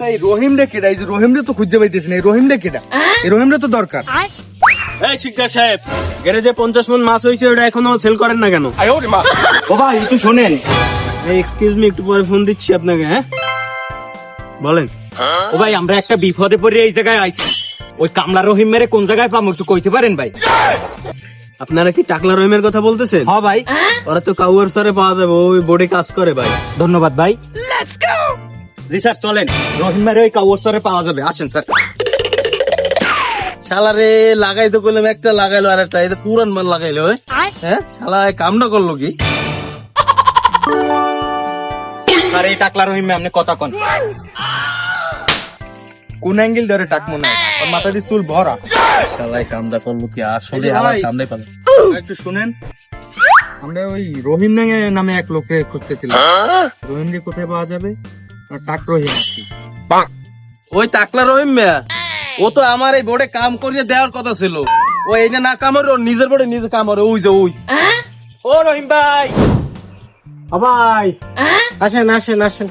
আচ্ছা এই রহিম রে কেডা? এই যে রহিম রে তো খুঁজে পাইতেছি না এই রহিম রে কেডা এই রহিম রে তো দরকার। এই শিকদার সাহেব গ্যারেজে পঞ্চাশ মন মাছ হয়েছে ওটা এখনও সেল করেন না কেন? ও ভাই একটু শোনেন। এক্সকিউজ মি একটু পরে ফোন দিচ্ছি আপনাকে হ্যাঁ? বলেন। ও ভাই আমরা একটা বিপদে পড়ে এই জায়গায় আইছি। ওই কামলা রহিম মেরে কোন জায়গায় পাবো একটু কইতে পারেন ভাই? আপনারা কি টাকলা রহিমের কথা বলতেছেন? হ্যাঁ ভাই। ওরা তো কাউয়ার সরে পাওয়া যাবে ওই বোর্ডে কাজ করে ভাই। ধন্যবাদ ভাই। জি স্যার চলেন। রহিম ওই কাউসরে পাওয়া যাবে। আসেন স্যার। শালারে লাগাই তো করলাম একটা লাগাইলো আর একটা এটা পুরান মাল লাগাইলো হ্যাঁ? শালা এই কামটা করল কি? স্যার এই টাকলা রহিম আপনি কথা কন। কোন অ্যাঙ্গেল ধরে টাক মনে হয়? মাথা দিয়ে চুল ভরা। কামটা করল কি? আসলে আমার। কামটাই পাবে। একটু শুনেন। আমরা ওই রহিম নামে নামে এক লোককে খুঁজতেছিলাম। রহিম কোথায় পাওয়া যাবে? ওই টাকলা রহিম মিয়া ও তো আমার এই বোর্ডে কাম করিয়ে দেওয়ার কথা ছিল। ও এইটা না কামড়ে ওর নিজের বোর্ডে নিজে কামড়ে ওই যে ওই। ও রহিম ভাই। ভাই। আসেন আসেন আসেন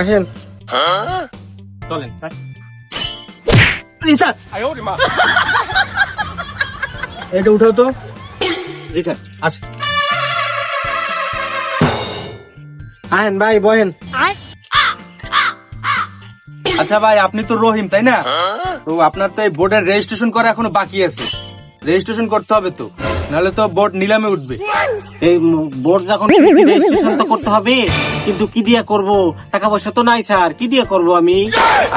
আসেন। চলেন এটা উঠাও তো। জি স্যার। আসেন। আহেন ভাই বহেন। আচ্ছা ভাই আপনি তো রহিম তাই না? তো আপনার তো এই বোর্ডের রেজিস্ট্রেশন করা এখনও বাকি আছে। রেজিস্ট্রেশন করতে হবে তো নাহলে তো বোর্ড নিলামে উঠবে। এই বোর্ড যখন রেজিস্ট্রেশন তো করতে হবে। কিন্তু কি দিয়ে করব? টাকা পয়সা তো নাই স্যার। কি দিয়ে করব আমি?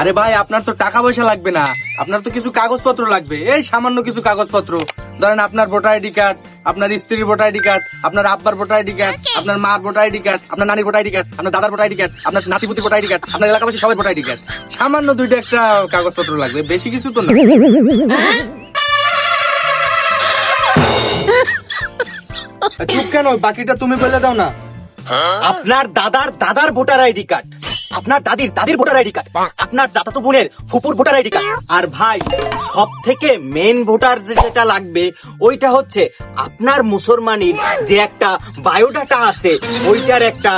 আরে ভাই আপনার তো টাকা পয়সা লাগবে না। আপনার তো কিছু কাগজপত্র লাগবে। এই সামান্য কিছু কাগজপত্র। ধরেন আপনার ভোটার আইডি কার্ড আপনার স্ত্রীর ভোটার আইডি কার্ড আপনার আব্বার ভোটার আইডি কার্ড আপনার মার ভোটার আইডি কার্ড আপনার নানির ভোটার আইডি কার্ড আপনার দাদার ভোটার আইডি কার্ড আপনার নাতিপুতি ভোটার আইডি কার্ড আপনার এলাকাবাসী সবাই ভোটার আইডি কার্ড। সামান্য দুইটা একটা কাগজপত্র লাগবে বেশি কিছু তো না। চুপ কেন বাকিটা তুমি বলে দাও না। আপনার দাদার দাদার ভোটার আইডি কার্ড। আপনার দাদির দাদির ভোটার আইডি কার্ড। আপনার চাচাতো বোনের ফুপুর ভোটার আইডি কার্ড। আর ভাই সব থেকে মেন ভোটার যেটা লাগবে ওইটা হচ্ছে আপনার মুসলমানির যে একটা বায়োডাটা আছে ওইটার একটা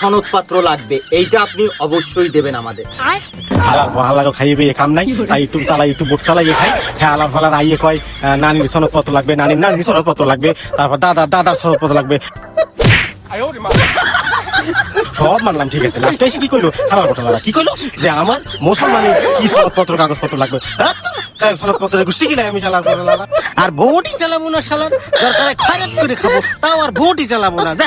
সনদপত্র লাগবে। এইটা আপনি অবশ্যই দেবেন আমাদের। হালাল হালাল খাইবে কাম নাই। তাই ইউটিউব চালাই ইউটিউব বোর্ড চালাই খাই। হ্যাঁ হালাল ফালার আইয়ে কয় নানির সনদপত্র লাগবে নানির নানির সনদপত্র লাগবে। তারপর দাদা দাদার সনদপত্র লাগবে। সব মানলাম ঠিক আছে। লাস্টে এসে কি করল থানার ঘটনা কি করল যে আমার মুসলমানের কি সনদপত্র কাগজপত্র লাগবে? স্যার, সনদপত্রের গোষ্ঠী কিনা আমি চালার আর ভোটই চালাবো না শালার? দরকার করে খাব তাও আর ভোটই চালাবো না যা।